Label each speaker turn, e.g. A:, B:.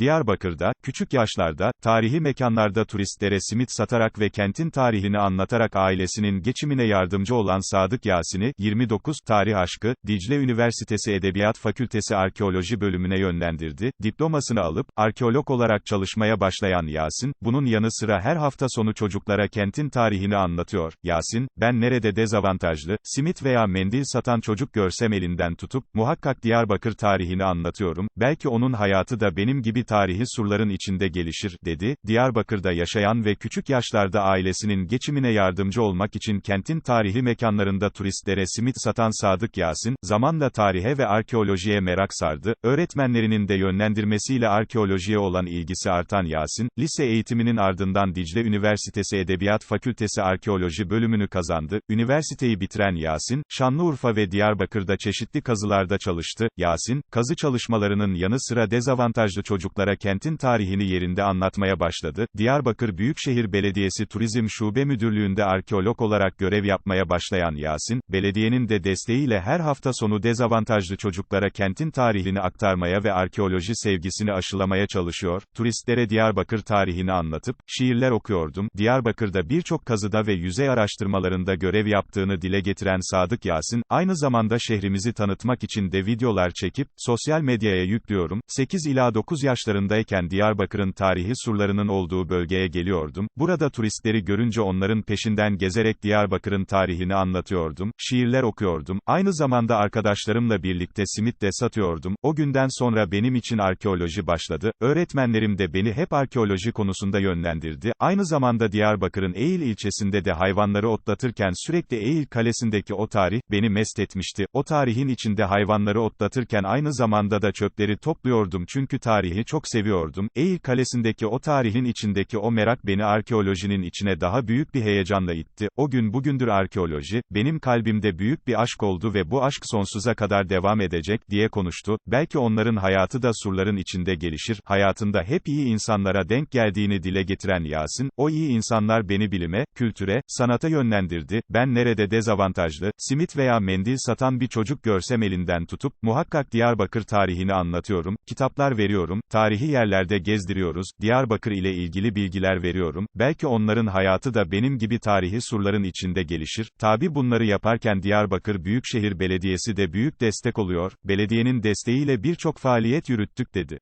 A: Diyarbakır'da, küçük yaşlarda, tarihi mekanlarda turistlere simit satarak ve kentin tarihini anlatarak ailesinin geçimine yardımcı olan Sadık Yasin'i, 29, tarih aşkı, Dicle Üniversitesi Edebiyat Fakültesi Arkeoloji bölümüne yönlendirdi, diplomasını alıp, arkeolog olarak çalışmaya başlayan Yasin, bunun yanı sıra her hafta sonu çocuklara kentin tarihini anlatıyor. Yasin, ben nerede dezavantajlı, simit veya mendil satan çocuk görsem elinden tutup, muhakkak Diyarbakır tarihini anlatıyorum, belki onun hayatı da benim gibi tarihi surların içinde gelişir, dedi. Diyarbakır'da yaşayan ve küçük yaşlarda ailesinin geçimine yardımcı olmak için kentin tarihi mekanlarında turistlere simit satan Sadık Yasin, zamanla tarihe ve arkeolojiye merak sardı. Öğretmenlerinin de yönlendirmesiyle arkeolojiye olan ilgisi artan Yasin, lise eğitiminin ardından Dicle Üniversitesi Edebiyat Fakültesi Arkeoloji bölümünü kazandı. Üniversiteyi bitiren Yasin, Şanlıurfa ve Diyarbakır'da çeşitli kazılarda çalıştı. Yasin, kazı çalışmalarının yanı sıra dezavantajlı çocuklara kentin tarihini yerinde anlatmaya başladı. Diyarbakır Büyükşehir Belediyesi Turizm Şube Müdürlüğü'nde arkeolog olarak görev yapmaya başlayan Yasin, belediyenin de desteğiyle her hafta sonu dezavantajlı çocuklara kentin tarihini aktarmaya ve arkeoloji sevgisini aşılamaya çalışıyor, turistlere Diyarbakır tarihini anlatıp, şiirler okuyordum. Diyarbakır'da birçok kazıda ve yüzey araştırmalarında görev yaptığını dile getiren Sadık Yasin, aynı zamanda şehrimizi tanıtmak için de videolar çekip, sosyal medyaya yüklüyorum. 8 ila 9 yaşlarındayken Diyarbakır'ın tarihi surlarının olduğu bölgeye geliyordum. Burada turistleri görünce onların peşinden gezerek Diyarbakır'ın tarihini anlatıyordum. Şiirler okuyordum. Aynı zamanda arkadaşlarımla birlikte simit de satıyordum. O günden sonra benim için arkeoloji başladı. Öğretmenlerim de beni hep arkeoloji konusunda yönlendirdi. Aynı zamanda Diyarbakır'ın Eğil ilçesinde de hayvanları otlatırken sürekli Eğil Kalesi'ndeki o tarih, beni mest etmişti. O tarihin içinde hayvanları otlatırken aynı zamanda da çöpleri topluyordum çünkü tarihi çok seviyordum. Eğil Kalesi'ndeki o tarihin içindeki o merak beni arkeolojinin içine daha büyük bir heyecanla itti. O gün bugündür arkeoloji, benim kalbimde büyük bir aşk oldu ve bu aşk sonsuza kadar devam edecek, diye konuştu. Belki onların hayatı da surların içinde gelişir. Hayatında hep iyi insanlara denk geldiğini dile getiren Yasin, o iyi insanlar beni bilime, kültüre, sanata yönlendirdi. Ben nerede dezavantajlı, simit veya mendil satan bir çocuk görsem elinden tutup, muhakkak Diyarbakır tarihini anlatıyorum, kitaplar veriyorum, tarihi yerlerde gezdiriyoruz, Diyarbakır ile ilgili bilgiler veriyorum, belki onların hayatı da benim gibi tarihi surların içinde gelişir. Tabi bunları yaparken Diyarbakır Büyükşehir Belediyesi de büyük destek oluyor, belediyenin desteğiyle birçok faaliyet yürüttük dedi.